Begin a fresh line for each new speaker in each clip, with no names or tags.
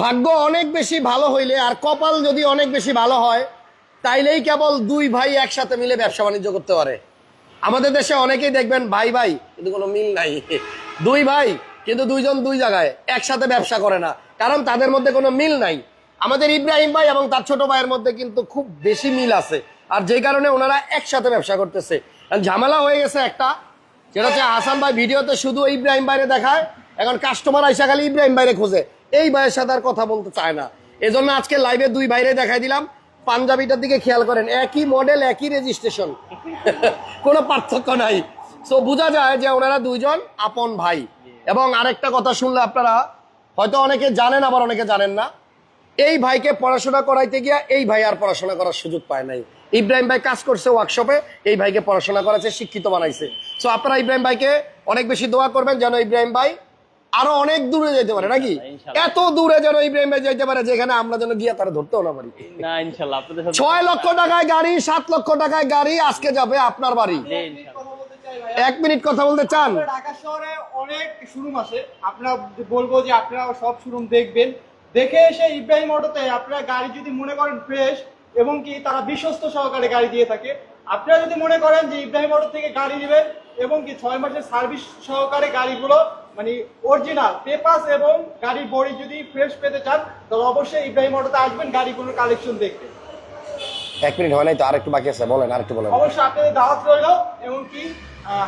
ভাগ্য অনেক বেশি ভালো হইলে আর কপাল যদি অনেক বেশি ভালো হয়, তাইলেই কেবল দুই ভাই একসাথে মিলে ব্যবসা বাণিজ্য করতে পারে। আমাদের দেশে অনেকেই দেখবেন ভাই ভাই, কিন্তু কোনো মিল নাই। দুই ভাই, কিন্তু দুইজন দুই জায়গায় একসাথে ব্যবসা করে না, কারণ তাদের মধ্যে কোনো মিল নাই। আমাদের ইব্রাহিম ভাই এবং তার ছোট ভাইয়ের মধ্যে কিন্তু খুব বেশি মিল আছে, আর যেই কারণে ওনারা একসাথে ব্যবসা করতেছে। ঝামেলা হয়ে গেছে একটা যেটা হচ্ছে হাসান ভাই ভিডিওতে শুধু ইব্রাহিম বাইরে দেখায়, এখন কাস্টমার আইসা খালি ইব্রাহিম বাইরে খোঁজে। এই ভাইয়ের সাথে আর কথা বলতে চায় না। এজন্য আজকে লাইভে দুই বাইরে দেখাই দিলাম। পাঞ্জাবিটার দিকে খেয়াল করেন, একই মডেল একই রেজিস্ট্রেশন কোনো পার্থক্য নাই। সো বোঝা যায় যে ওনারা দুইজন আপন ভাই। এবং আরেকটা কথা শুনলে আপনারা হয়তো অনেকে জানেন, আবার অনেকে জানেন না। এই ভাইকে পড়াশোনা করাইতে গিয়া এই ভাই আর পড়াশোনা করার সুযোগ পায় নাই। ইব্রাহিম ভাই কাজ করছে ওয়ার্কশপে এই ভাইকে পড়াশোনা করাচ্ছে শিক্ষিত বানাইছে। সো আপনারা ইব্রাহিম ভাইকে অনেক বেশি দোয়া করবেন যেন ইব্রাহিম ভাই আরও অনেক দূরে যেতে পারে নাকি? এত দূরে যেন ইব্রাহিম ভাই যেতে পারে যেখানে আমরা যেন গিয়া তারা ধরতেও না পারি।
না ইনশাল্লাহ আপনাদের সাথে
ছয় লক্ষ টাকায় গাড়ি সাত লক্ষ টাকায় গাড়ি আজকে যাবে আপনার বাড়ি। এক মিনিট কথা বলতে চান?
ঢাকা শহরে অনেক শোরুম আছে। আপনারা বলব যে আপনারা সব শোরুম দেখবেন। দেখে এসে ইব্রাহিম অটোতে আপনারা গাড়ি যদি মনে করেন ফ্রেশ এবং কি তারা বিশ্বস্ত সহকারে গাড়ি দিয়ে থাকে আপনারা যদি মনে করেন যে ইব্রাহিম অটো থেকে গাড়ি নেবেন এবং কি ছয় মাসের সার্ভিস সহকারে গাড়িগুলো মানে অরিজিনাল পেপাস এবং গাড়ির বডি যদি ফ্রেশ পেতে চান তাহলে অবশ্যই ইব্রাহিম অটোতে আসবেন গাড়িগুলোর কালেকশন দেখতে।
এক মিনিট হয় নাই তো আর একটু বাকি আছে বলেন আর একটু বলেন।
অবশ্যই আপনাদের দাওয়াত রইল এবং কি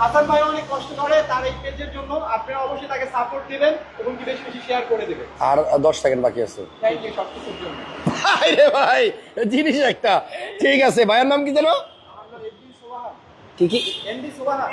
হাসান ভাই অনেক কষ্ট করে তার এই পেজের জন্য আপনারা অবশ্যই তাকে সাপোর্ট দিবেন এবং কি বেশি বেশি শেয়ার করে দেবেন।
আর দশ সেকেন্ড বাকি আছে।
থ্যাংক ইউ সবকিছুর জন্য।
ভাই রে ভাই জিনিস একটা। ঠিক আছে ভাইয়ের নাম কি যেন? কি কি?
এমডি সুবাহা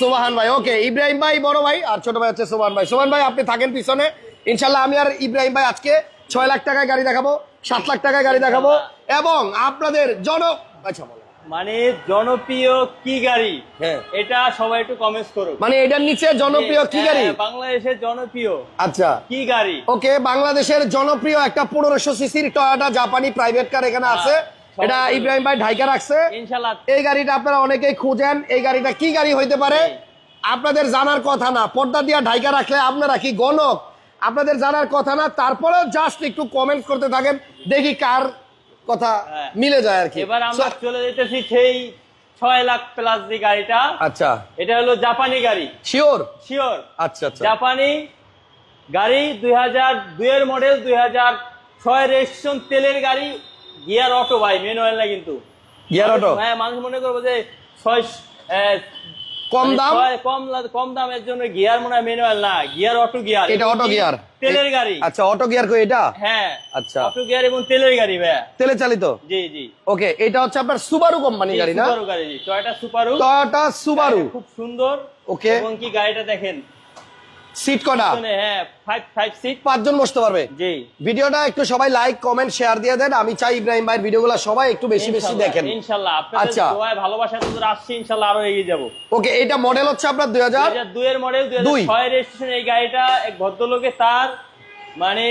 সোবাহান ভাই ওকে ইব্রাহিম ভাই বড় ভাই আর ছোট ভাই হচ্ছে সোবাহান ভাই। সোবাহান ভাই আপনি থাকেন পিছনে। ইনশাল্লাহ আমি আর ইব্রাহিম ভাই আজকে ছয় লাখ টাকায় গাড়ি দেখাবো সাত লাখ টাকায় গাড়ি দেখাবো এবং আপনাদের জন আচ্ছা বলেন।
মানে জনপ্রিয় কি গাড়ি?
হ্যাঁ।
এটা সবাই একটু কমেন্টস করুক।
মানে এটার নিচে জনপ্রিয় কি গাড়ি?
হ্যাঁ, বাংলাদেশের জনপ্রিয়
আচ্ছা।
কি গাড়ি?
ওকে বাংলাদেশের জনপ্রিয় একটা পনেরোশো সিসির টয়োটা জাপানি প্রাইভেট কার এখানে আছে।
সবাই
এটা ইব্রাহিম ভাই ঢাইকা রাখছে। এই গাড়িটা আপনারা অনেকেই খুঁজেন এই গাড়িটা কি গাড়ি হইতে পারে? আপনাদের জানার কথা না পর্দা দিয়া ঢাইকা রাখলে আপনারা কি গণক? আপনাদের জানার কথা না তারপরে জাস্ট একটু কমেন্ট করতে থাকেন দেখি কার কথা
হ্যাঁ।
মিলে যায় আর কি।
এবার আমরা চলে যেতেছি সেই ছয় লাখ প্লাস যে গাড়িটা।
আচ্ছা।
এটা হলো জাপানি গাড়ি।
শিওর
শিওর
আচ্ছা আচ্ছা।
জাপানি গাড়ি দুই হাজার দুইয়ের মডেল দুই হাজার ছয় রেজিস্ট্রেশন তেলের গাড়ি গিয়ার অটো ভাই ম্যানুয়াল না কিন্তু।
Gear auto?
হ্যাঁ মানুষ মনে করব যে ছয়
কম
মানে
দাম?
কম কম দামের জন্য গিয়ার মনে হয় ম্যানুয়াল না গিয়ার অটো গিয়ার।
এটা অটো গিয়ার
তেলের গাড়ি।
আচ্ছা অটো গিয়ার কই এটা?
হ্যাঁ
আচ্ছা।
অটো গিয়ার এবং তেলের গাড়ি ভাইয়া।
তেলে চালিত?
জি জি।
ওকে এটা হচ্ছে আপনার সুবারু কোম্পানি গাড়ি না?
সুপারু গাড়ি টয়টা সুপারু
টয়োটা সুবারু
খুব সুন্দর।
Okay.
এবং কি গাড়িটা দেখেন?
সিট কটা?
হ্যাঁ সিট
পাঁচজন বসতে পারবে।
জি।
ভিডিওটা একটু সবাই লাইক কমেন্ট শেয়ার দিয়ে দেন। আমি চাই ইব্রাহিম ভাইয়ের ভিডিওগুলো সবাই একটু বেশি বেশি দেখেন।
ইনশাল্লাহ। আপনাদের
আচ্ছা।
দোয়ায় ভালোবাসা তোদের আসছে ইনশাল্লাহ আরও এগিয়ে যাব।
ওকে এটা মডেল হচ্ছে আপনার দুই হাজার
দুই এর মডেল দুই
দুই।
হাজার ছয় রেজিস্ট্রেশন এই গাড়িটা এক ভদ্রলোকে তার মানে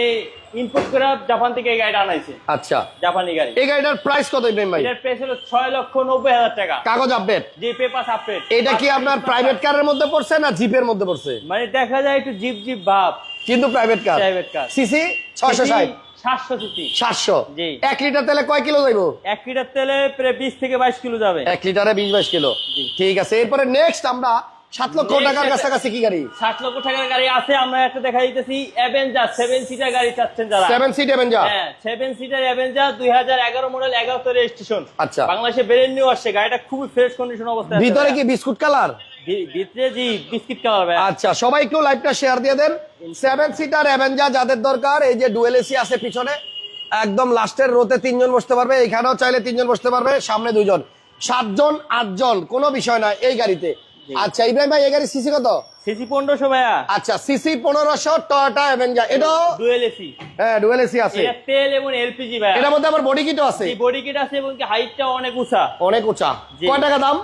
ইনপুট করে জাপান থেকে এই গাড়িটা আনাইছে।
আচ্ছা।
জাপানি গাড়ি।
এই গাড়িটার প্রাইস কত ইব্রাহিম ভাই?
এটার প্রাইস হলো ছয় লক্ষ নব্বই হাজার টাকা।
কাগজ আপডেট
যে পেপার আপডেট
এটা কি আপনার প্রাইভেট কারের মধ্যে পড়ছে না জিপের মধ্যে পড়ছে?
মানে দেখা যায় একটু জিপ জিপ ভাব।
কিন্তু private car
private car
CC ছয়শো ষাট?
সাতশো সিসি
সাতশো?
জি।
এক লিটার তেলে কয় কিলো যাইবো?
এক লিটার তেলে প্রায় বিশ থেকে বাইশ কিলো যাবে।
এক লিটারে বিশ বাইশ কিলো। ঠিক আছে এরপরে নেক্সট আমরা সাত লক্ষ টাকার কাছাকাছি কি গাড়ি?
ষাট লক্ষ টাকার গাড়ি আছে আমরা একটা দেখা দিতেছি। অ্যাভেঞ্জার সেভেন সিটার গাড়ি চাচ্ছেন যারা।
সেভেন সিট এভেঞ্জার
হ্যাঁ সেভেন সিটার অ্যাভেঞ্জার দুই হাজার এগারো মডেল এগারোতে রেজিস্ট্রেশন
আচ্ছা।
বাংলাদেশে ব্রেন নিউ আসছে গাড়িটা খুবই ফ্রেশ কন্ডিশন অবস্থায়
ভিতরে কি বিস্কুট কালার?
ভিতরে জি বিস্কিট কালার ভাই
আচ্ছা সবাই একটু লাইভটা শেয়ার দিয়ে দেন। সেভেন সিটার অ্যাভেঞ্জার যাদের দরকার এই যে ডুয়েল এসি আছে পিছনে একদম লাস্টের রোতে তিনজন বসতে পারবে এখানেও চাইলে তিনজন বসতে পারবে সামনে দুইজন। সাতজন আটজন কোনো বিষয় না এই গাড়িতে। আচ্ছা ইব্রাহিম ভাই এই গাড়ি সিসি কত?
সিসি পনেরোশো ভাইয়া।
আচ্ছা সিসি পনেরোশো টয়োটা অ্যাভেঞ্জার এটাও
ডুয়েল এসি
হ্যাঁ ডুয়েল এসি আছে।
এটা তেল এবং এলপিজি ভাইয়া।
এটার মধ্যে আবার বডি কিটও আছে?
এই বডি কিট আছে এবং হাইটটা অনেক উঁচা।
অনেক উঁচা। কয় টাকা দাম?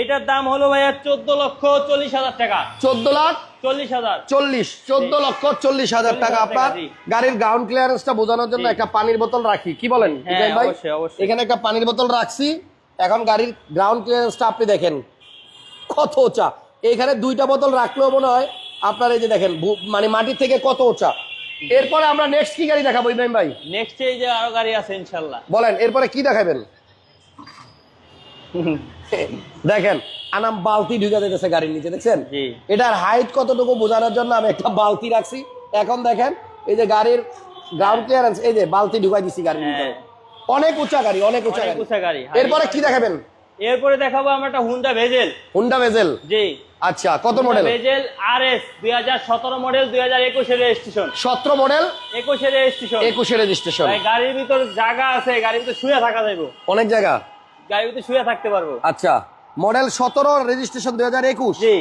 এটার দাম হলো ভাইয়া চোদ্দ লক্ষ চল্লিশ হাজার টাকা।
চোদ্দ লাখ
চল্লিশ হাজার।
চল্লিশ চোদ্দ লক্ষ চল্লিশ হাজার টাকা আপনার গাড়ির গ্রাউন্ড ক্লিয়ারেন্সটা বোঝানোর জন্য একটা পানির বোতল রাখি। কি বলেন
হ্যাঁ।
এখানে একটা পানির বোতল রাখছি। এখন গাড়ির গ্রাউন্ড ক্লিয়ারেন্সটা আপনি দেখেন। কত উঁচা এখানে দুইটা বোতল রাখলেও মনে হয় আপনার এই যে দেখেন মানে মাটির থেকে কত উঁচা এরপরে আমরা নেক্সট কি গাড়ি দেখাবো ইব্রাহিম ভাই?
নেক্সট এই যে আরও গাড়ি আছে ইনশাল্লাহ
বলেন এরপরে কি দেখাবেন? দেখেন আনাম বালতি ঢুকে দিতেছে গাড়ির নিচে দেখছেন? এটার হাইট কতটুকু বোঝানোর জন্য আমি একটা বালতি রাখছি। এখন দেখেন এই যে গাড়ির গ্রাউন্ড ক্লিয়ারেন্স এই যে বালতি ঢুকাই দিছি গাড়ির
হ্যাঁ।
অনেক উঁচা গাড়ি অনেক উঁচা
উঁচা গাড়ি
এরপরে কি দেখাবেন?
এরপরে দেখাবো আমরা একটা হুন্ডা ভেজেল
হুন্ডা ভেজেল
জি।
আচ্ছা কত মডেল
ভেজেল আর এস দুই হাজার সতেরো মডেল দুই হাজার একুশে রেজিস্ট্রেশন
সতেরো মডেল
একুশে রেজিস্ট্রেশন
একুশে রেজিস্ট্রেশন
গাড়ির ভিতর জায়গা আছে গাড়ির ভিতরে শুয়ে থাকা যাইব।
অনেক জায়গা?
গাড়ির ভিতরে শুয়ে থাকতে পারব।
আচ্ছা মডেল সতেরো রেজিস্ট্রেশন দুই হাজার একুশ।
জি।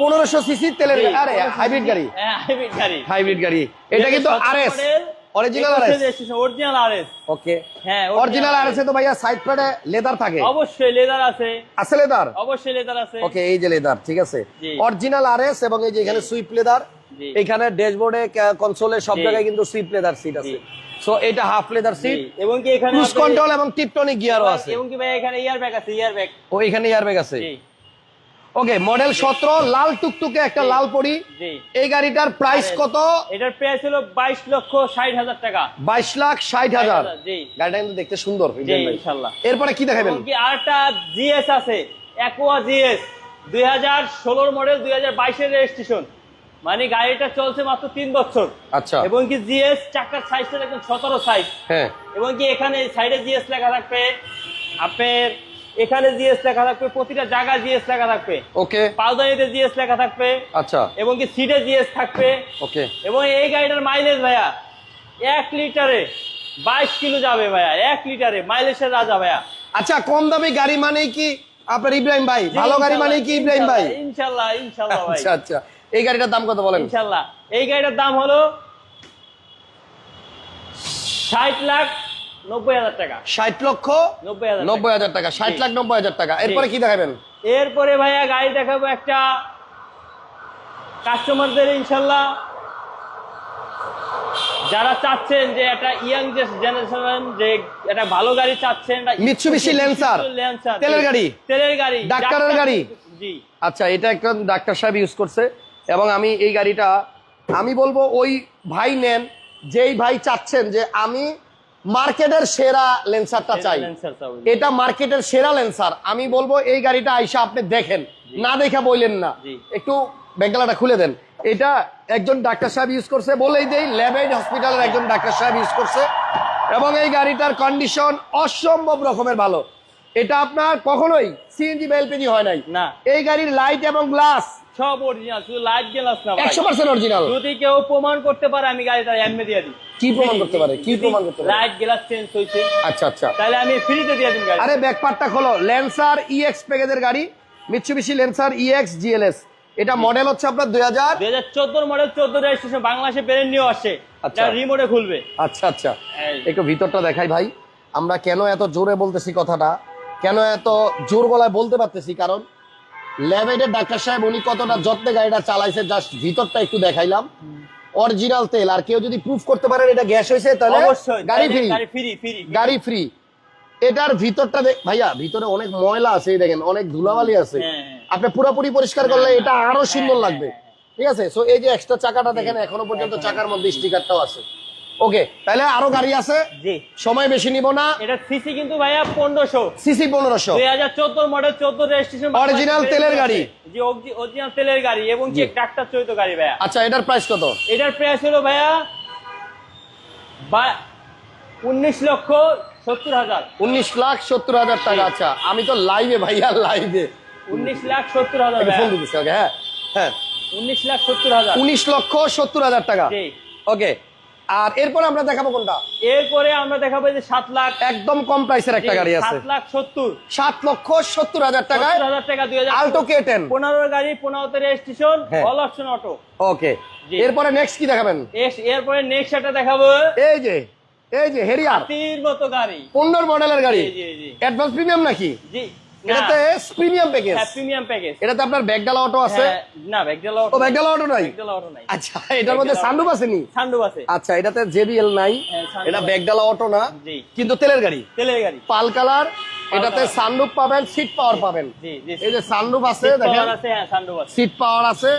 পনেরোশো সিসি তেলের আরে হাইব্রিড গাড়ি।
হ্যাঁ হাইব্রিড গাড়ি।
হাইব্রিড গাড়ি। এটা কিন্তু আর এস অরিজিনাল এস
অরিজিনাল আর
ওকে
হ্যাঁ
অরিজিনাল আর তো ভাইয়া সাইড প্যাডে লেদার থাকে?
অবশ্যই লেদার আছে।
আছে লেদার
অবশ্যই লেদার আছে।
ওকে এই যে লেদার ঠিক আছে? অরিজিনাল আর এবং এই যে এখানে সুইপ লেদার এখানে ড্যাশবোর্ডে কনসোলে সব জায়গায় কিন্তু সুইপ লেদার সিট আছে। সো এটা হাফ লেদার সিট
এবং কি এখানে
ক্রুজ কন্ট্রোল এবং টিপটনিক গিয়ারও আছে।
এবং কি ভাই এখানে ইয়ার ব্যাগ আছে ইয়ার ব্যাগ
ও এখানে এয়ারব্যাগ আছে।
জি।
ওকে মডেল সতেরো লাল টুকটুকে একটা লাল পরি। এই গাড়িটার প্রাইস কত?
এটার প্রাইস হলো বাইশ লক্ষ ষাট হাজার টাকা।
বাইশ লাখ ষাট হাজার।
জি।
গাড়িটা কিন্তু দেখতে সুন্দর
জি ইনশাল্লাহ।
এরপরে কি দেখাবেন?
কি আরেকটা জিএস আছে অ্যাকোয়া জিএস। দুই হাজার ষোলোর মডেল দুই হাজার বাইশের রেজিস্ট্রেশন মানে গাড়িটা চলছে মাত্র তিন বছর।
আচ্ছা।
এবং কি জিএস চাকার সাইজটা দেখুন সতেরো সাইজ
হ্যাঁ।
এবং কি এখানে সাইডে জিএস লেখা থাকবে আপনার এখানে জিএস লেখা থাকবে প্রতিটা জায়গায় জিএস লেখা থাকবে।
ওকে
পাউদানিতে জিএস লেখা থাকবে।
আচ্ছা।
এবং কি সিটে জিএস থাকবে।
ওকে
এবং এই গাড়িটার মাইলেজ ভাইয়া এক লিটারে বাইশ কিলো যাবে ভাইয়া এক লিটারে মাইলেজের রাজা ভাইয়া।
আচ্ছা কম দামি গাড়ি মানেই কি আপনার ইব্রাহিম ভাই? ভালো গাড়ি মানেই কি ইব্রাহিম ভাই?
ইনশাল্লাহ ইনশাল্লাহ ভাই।
আচ্ছা আচ্ছা। এই গাড়িটার দাম কত বলেন?
ইনশাল্লাহ। এই গাড়িটার দাম হলো ষাট লাখ নব্বই হাজার টাকা।
ষাট লক্ষ? নব্বই হাজার টাকা। ষাট লাখ নব্বই হাজার টাকা। এরপরে কি দেখাবেন?
এরপরে ভাইয়া গাড়ি দেখাবো একটা কাস্টমারদের ইনশাল্লাহ। যারা চাচ্ছেন যে একটা ইয়াং জেনারেশন যে একটা ভালো গাড়ি চাচ্ছেন
Lancer,
Lancer,
তেলের গাড়ি,
তেলের গাড়ি।
ডাক্তারের গাড়ি।
জি।
আচ্ছা এটা একটা ডাক্তার সাহেব ইউজ করছে। এবং আমি এই গাড়িটা আমি বলব ওই ভাই নেন যেই ভাই চাচ্ছেন যে আমি মার্কেটের সেরা লেন্সারটা চাই। এটা মার্কেটের সেরা লেন্সার। আমি বলব এই গাড়িটা আইসা আপনি দেখেন। না দেখা বললেন না। একটু বেঙ্গালাটা খুলে দেন। এটা একজন ডাক্তার সাহেব ইউজ করছে বলেই দেই ল্যাবেড হসপিটালের একজন ডাক্তার সাহেব ইউজ করছে। এবং এই গাড়িটার কন্ডিশন অসম্ভব রকমের ভালো। এটা আপনার কখনোই সিএনজি বা এলপিজি হয় নাই।
না।
এই গাড়ির লাইট এবং গ্লাস
সব অরিজিনাল শুধু লাইট গ্লাস না ভাই?
একশো পার্সেন্ট অরিজিনাল
যদি কেউ প্রমাণ করতে পারে আমি গাড়িটা এমনি দিয়ে দিই।
কি প্রমাণ করতে পারে? কি প্রমাণ করতে পারে?
লাইট গ্লাস চেঞ্জ হয়েছে
আচ্ছা আচ্ছা।
তাহলে আমি ফ্রিতে দিয়ে দিন গাড়ি।
আরে ব্যাকপার্টটা খোলো। ল্যান্সার ইএক্স প্যাকেজের গাড়ি মিৎসুবিশি ল্যান্সার ইএক্স জিএলএস এটা মডেল হচ্ছে আপনার দুই হাজার
দুই হাজার চোদ্দোর মডেল চোদ্দ রেজিস্ট্রেশন বাংলাদেশে বেরেন নিয়ে আসছে।
আচ্ছা।
রিমোটে খুলবে।
আচ্ছা আচ্ছা। একটু ভিতরটা দেখাই ভাই। আমরা কেন এত জোরে বলতেছি কথাটা? কেন এত জোর গলায় বলতে পারতেছি? কারণ ল্যাবেডের ডাক্তার সাহেব উনি কতটা যত্নে গাড়িটা চালাইছে জাস্ট ভিতরটা একটু দেখাইলাম। অরিজিনাল তেল আর কেউ যদি প্রুফ করতে পারেন এটা গ্যাস হয়েছে তাহলে গাড়ি ফ্রি
গাড়ি ফ্রি
এটার ভিতরটা দেখ ভাইয়া ভিতরে অনেক ময়লা আছে দেখেন অনেক ধুলাবালি আছে।
হ্যাঁ, হ্যাঁ।
আপনি পুরোপুরি পরিষ্কার করলে এটা আরও সুন্দর
হ্যাঁ,
লাগবে। ঠিক আছে? সো এই যে এক্সট্রা চাকাটা দেখেন এখনও পর্যন্ত চাকার মধ্যে স্টিকারটাও আছে। ওকে তাহলে আরও গাড়ি আছে।
জি।
সময় বেশি নিব না।
এটা সিসি কিন্তু ভাইয়া পনেরোশো।
সিসি পনেরোশো।
দুই হাজার চোদ্দোর মডেল চোদ্দ রেজিস্ট্রেশন
Original তেলের গাড়ি।
জি অরিজিনাল তেলের গাড়ি এবং। ট্রাক্টর চলিত গাড়ি ভাইয়া।
আচ্ছা এটার প্রাইস কত?
এটার প্রাইস হলো ভাইয়া বা উনিশ লক্ষ সত্তর হাজার।
উনিশ লাখ সত্তর হাজার টাকা আচ্ছা। আমি তো লাইভে ভাইয়া লাইভে
উনিশ লাখ সত্তর হাজার
ফোন দিতেছি ওকে হ্যাঁ হ্যাঁ।
উনিশ লাখ সত্তর হাজার।
উনিশ লক্ষ সত্তর হাজার টাকা।
জি।
ওকে আর এরপর আমরা দেখাবো কোনটা?
এরপরে আমরা দেখাবো যে সাত লাখ
একদম কম প্রাইসের একটা গাড়ি আছে।
সাত লাখ সত্তর।
সাত লক্ষ সত্তর হাজার
টাকা দুই হাজার
আলটো কে টেন
পনেরো গাড়ি পনেরোতে registration. All option auto
okay এরপরে নেক্সট কি দেখাবেন?
এরপরে নেক্সট একটা দেখাবো।
এই যে এই যে হেরিয়ার
মতো গাড়ি।
পনেরো মডেলের গাড়ি। অ্যাডভান্স প্রিমিয়াম নাকি?
জি।
এটাতে প্রিমিয়াম প্যাকেজ
প্রিমিয়াম প্যাকেজ
এটাতে আপনার ব্যাগডালা অটো আছে?
না ব্যাগডালা
ও
অটো
ব্যাগডালা অটো নাই?
ব্যাগডালা অটো নাই।
আচ্ছা এটার মধ্যে সানরুফ আছে নি?
আছে।
আচ্ছা এটাতে জেবিএল নাই।
হ্যাঁ,
এটা
আছে।
ব্যাগডালা অটো না। কিন্তু তেলের গাড়ি।
তেলের গাড়ি।
পাল কালার এটাতে সানরুফ পাবেন সিট পাওয়ার পাবেন। এই যে সানরুফ আছে দেখেন।
হ্যাঁ
সিট পাওয়ার আছে।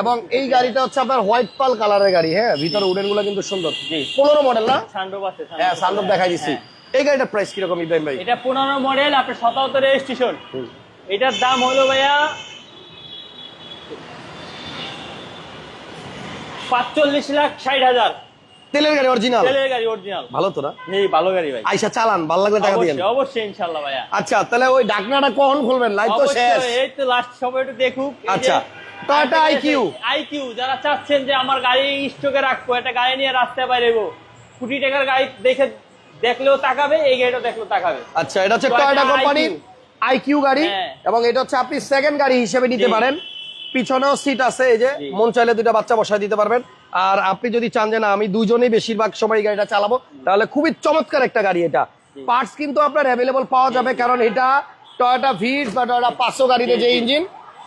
এবং এই গাড়িটা হচ্ছে আপনার হোয়াইট পাল কালারের গাড়ি হ্যাঁ ভিতরে উডেনগুলো কিন্তু সুন্দর। পনেরো মডেল না?
সানরুফ আছে
হ্যাঁ সানরুফ দেখাই
হ্যাঁ।
এই গাড়িটার প্রাইস কীরকম ইব্রাহিম ভাই?
এটা পনেরো মডেল আপনার সতাত্তর রেজিস্ট্রেশন এটার দাম হলো ভাইয়া পাঁচচল্লিশ লাখ ষাট হাজার।
তেলের গাড়ি অরিজিনাল
তেলের গাড়ি অরিজিনাল
ভালো তোরা
এই ভালো গাড়ি ভাই।
আইসা চালান ভালো লাগলে টাকা দিয়ে
অবশ্যই ভাইয়া।
আচ্ছা তাহলে ওই ডাকনাটা কখন খুলবেন? লাইভ তো শেষ।
এই তো লাস্ট একটু দেখুক।
আচ্ছা,
যারা চাচ্ছেন যে আমার গাড়ি স্টকে রাখব একটা গাড়ি নিয়ে রাস্তায় বাইরেবো কোটি টাকার গাড়ি দেখে দেখলেও তাকাবে এই গাড়িটা দেখলেও তাকাবে।
আচ্ছা এটা হচ্ছে
Toyota
টয়োটা কোম্পানির আইকিউ গাড়ি
হ্যাঁ।
এবং এটা হচ্ছে আপনি সেকেন্ড গাড়ি হিসেবে নিতে পারেন। পিছনেও সিট আছে এই যে মন চাইলে দুইটা বাচ্চা বসায় দিতে পারবেন। আর আপনি যদি চান যে না আমি দুজনেই বেশিরভাগ সময় এই গাড়িটা চালাবো তাহলে খুবই চমৎকার একটা গাড়ি এটা। পার্টস কিন্তু আপনার অ্যাভেলেবল পাওয়া যাবে কারণ এটা টয়োটা ভিডস বা টয়োটা পাঁচশো গাড়িতে যে ইঞ্জিন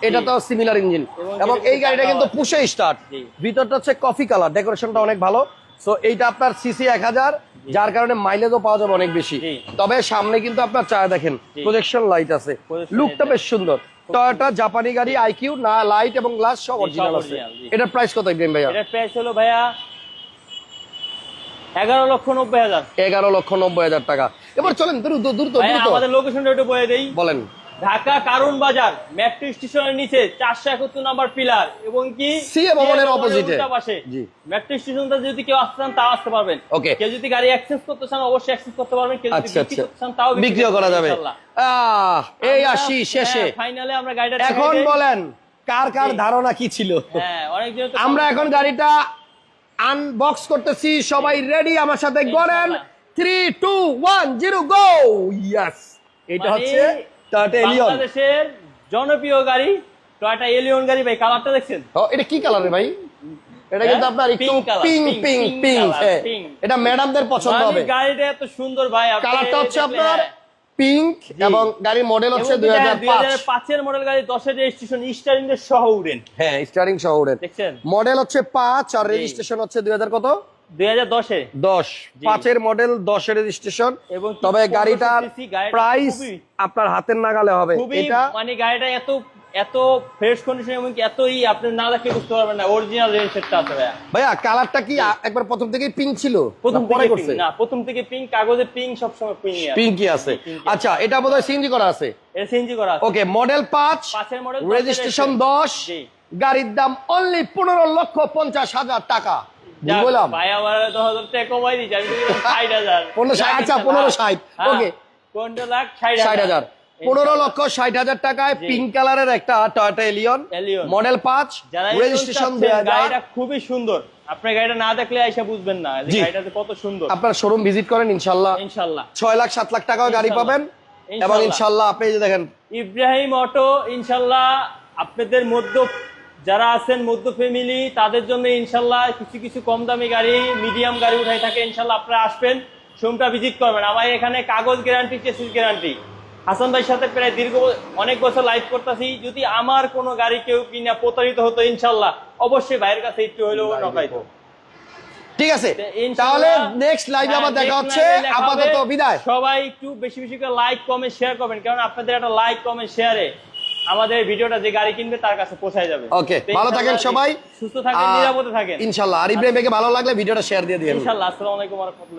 এটা তো সিমিলার ইঞ্জিন
এবং
এই গাড়িটা কিন্তু পুষে স্টার্ট ভিতরটা হচ্ছে কফি কালার ডেকোরেশনটা অনেক ভালো। সো এইটা আপনার সিসি এক হাজার যার কারণে মাইলেজও পাওয়া যাবে অনেক বেশি। তবে সামনে কিন্তু আপনার চা দেখেন প্রজেকশন লাইট আছে। লুকটা বেশ সুন্দর। টয়োটা জাপানি গাড়ি আইকিউ না লাইট এবং গ্লাস সব অরিজিনাল আছে। এটার প্রাইস কত ইব্রাহিম ভাইয়া?
এটার প্রাইস হলো ভাইয়া এগারো লক্ষ নব্বই হাজার।
এগারো লক্ষ নব্বই হাজার টাকা। এবার চলেন দ্রুত দ্রুত
আমাদের লোকেশনটা একটু বলে দেই।
বলেন।
ঢাকা কারণ বাজার মেট্রো স্টেশনের নিচে চারশো একাত্তর নাম্বার পিলার এবং কি
CA ভবনের।
উল্টা পাশে
জি।
মেট্রো স্টেশনটা যদি কেউ আসতে চান তাও আসতে পারবেন।
Okay.
কেউ যদি গাড়ি অ্যাক্সেস করতে চান অবশ্যই অ্যাক্সেস করতে পারবেন। কেউ যদি
আচ্ছা
বিক্রি
আচ্ছা।
করতে চান তাও
বিক্রিও করা যাবে। এই আসি শেষে।
ফাইনালে আমরা গাড়িটা
এখন বলেন কার কার ধারণা কি ছিল?
হ্যাঁ
আমরা এখন গাড়িটা আনবক্স করতেছি সবাই রেডি আমার সাথে গড়েন। Three two one zero go yes এটা
মানে
হচ্ছে টাটা এলিয়ন
বাংলাদেশের জনপ্রিয় গাড়ি টয়টা এলিয়ন গাড়ি ভাই কালারটা দেখছেন?
ও এটা কি কালারে ভাই? এটা কিন্তু
হ্যাঁ?
আপনার একটু পিঙ্ক
color, pink।
এটা ম্যাডামদের পছন্দ
মানে
হবে।
গাড়িটা এত সুন্দর ভাই
কালারটা হচ্ছে আপনার পিঙ্ক এবং গাড়ির মডেল হচ্ছে দুই
পাঁচের মডেল গাড়ি দশের রেজিস্ট্রেশন স্টারিং এর সহ উড়েন।
হ্যাঁ স্টারিং শহরের
দেখছেন?
মডেল হচ্ছে পাঁচ আর। রেজিস্ট্রেশন হচ্ছে দুই হাজার কত?
দুই হাজার দশে।
দশ।
জি।
পাঁচের মডেল দশের রেজিস্ট্রেশন
এবং
তবে
1500
গাড়িটার
cc গাড়িটা
প্রাইস আপনার হাতের নাগালে হবে। এটা
মানে গাড়িটা এত এত ফ্রেশ কন্ডিশন এবং এতই আপনি না দেখে বুঝতে পারবেন না অরিজিনাল রেঞ্জ সেটটা আছে ভাইয়া।
ভাইয়া কালারটা কি একবার প্রথম থেকেই পিঙ্ক ছিল?
প্রথম
পরে
থেকে
করছে?
না প্রথম থেকে পিঙ্ক কাগজে পিঙ্ক সবসময় পিঙ্ক আছে।
পিঙ্কই আছে। আচ্ছা এটা বোধহয় সিএনজি করা আছে?
সিএনজি করা আছে।
ওকে মডেল পাঁচ
পাঁচের model,
রেজিস্ট্রেশন
দশের
দশ
জি।
গাড়ির দাম অনলি পনেরো লক্ষ পঞ্চাশ হাজার টাকা। বললাম।
ভাই আমার টাকা কমাই আমি
পনেরো আচ্ছা.
লাখ
লক্ষ ষাট হাজার টাকায় পিঙ্ক কালারের একটা টয়োটা এলিয়ন। মডেল পাঁচ রেজিস্ট্রেশন
গাড়িটা খুবই সুন্দর। আপনার গাড়িটা না দেখলে আইসা বুঝবেন না। গাড়িটাতে কত সুন্দর।
আপনার শোরুম ভিজিট করেন ইনশাল্লাহ।
ইনশাল্লাহ।
ছয় লাখ সাত লাখ টাকাও গাড়ি পাবেন। এবং
ইনশাল্লাহ।
আপনি যে দেখেন।
ইব্রাহিম অটো ইনশাল্লাহ আপনাদের মধ্য যারা আছেন মধ্য ফ্যামিলি তাদের জন্য ইনশাল্লাহ কিছু কিছু কম দামি গাড়ি মিডিয়াম গাড়ি উঠাই থাকে ইনশাল্লাহ আপনারা আসবেন শোরুমটা ভিজিট করবেন। আমার এখানে কাগজ গ্যারান্টি চেসিস গ্যারান্টি হাসান ভাইয়ের সাথে প্রায় দীর্ঘ অনেক বছর লাইভ করতেছি। যদি আমার কোনো গাড়ি কেউ কিনা প্রতারিত হতো ইনশাল্লাহ অবশ্যই ভাইয়ের কাছে একটু হলেও নকাইতো
ঠিক আছে তাহলে নেক্সট লাইভে
হ্যাঁ,
আবার দেখা হচ্ছে। আপাতত বিদায়।
সবাই একটু বেশি বেশি করে লাইক কমেন্ট শেয়ার করবেন। কারণ আপনাদের একটা লাইক কমেন্ট শেয়ারে আমাদের ভিডিওটা যে গাড়ি কিনবে তার কাছে পৌঁছায় যাবে।
ওকে ভালো থাকেন সবাই।
সুস্থ থাকেন নিরাপদে থাকেন।
ইনশাআল্লাহ আর ইব্রাহিম ভালো লাগলে ভিডিওটা শেয়ার দিয়ে দিন
ইনশাআল্লাহ আসসালামু আলাইকুম ওয়া রাহমাতুল্লাহি।